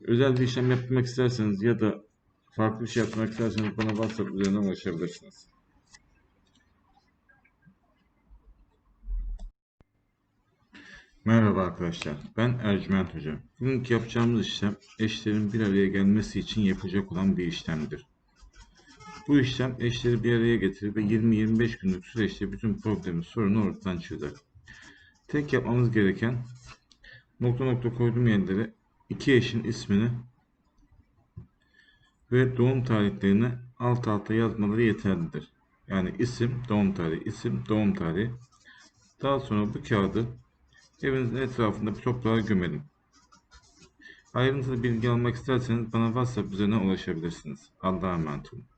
Özel bir işlem yapmak isterseniz ya da farklı bir şey yapmak isterseniz bana WhatsApp üzerinden ulaşabilirsiniz. Merhaba arkadaşlar, ben Ercüment Hoca. Bugünkü yapacağımız işlem eşlerin bir araya gelmesi için yapacak olan bir işlemdir. Bu işlem eşleri bir araya getirir ve 20-25 günlük süreçte bütün problemi, sorunu ortadan çözer. Tek yapmamız gereken nokta nokta koyduğum yerlere iki eşin ismini ve doğum tarihlerini alt alta yazmaları yeterlidir. Yani isim, doğum tarihi, isim, doğum tarihi. Daha sonra bu kağıdı evinizin etrafında bir toprağa gömelim. Ayrıntılı bilgi almak isterseniz bana WhatsApp üzerinden ulaşabilirsiniz. Allah'a emanet olun.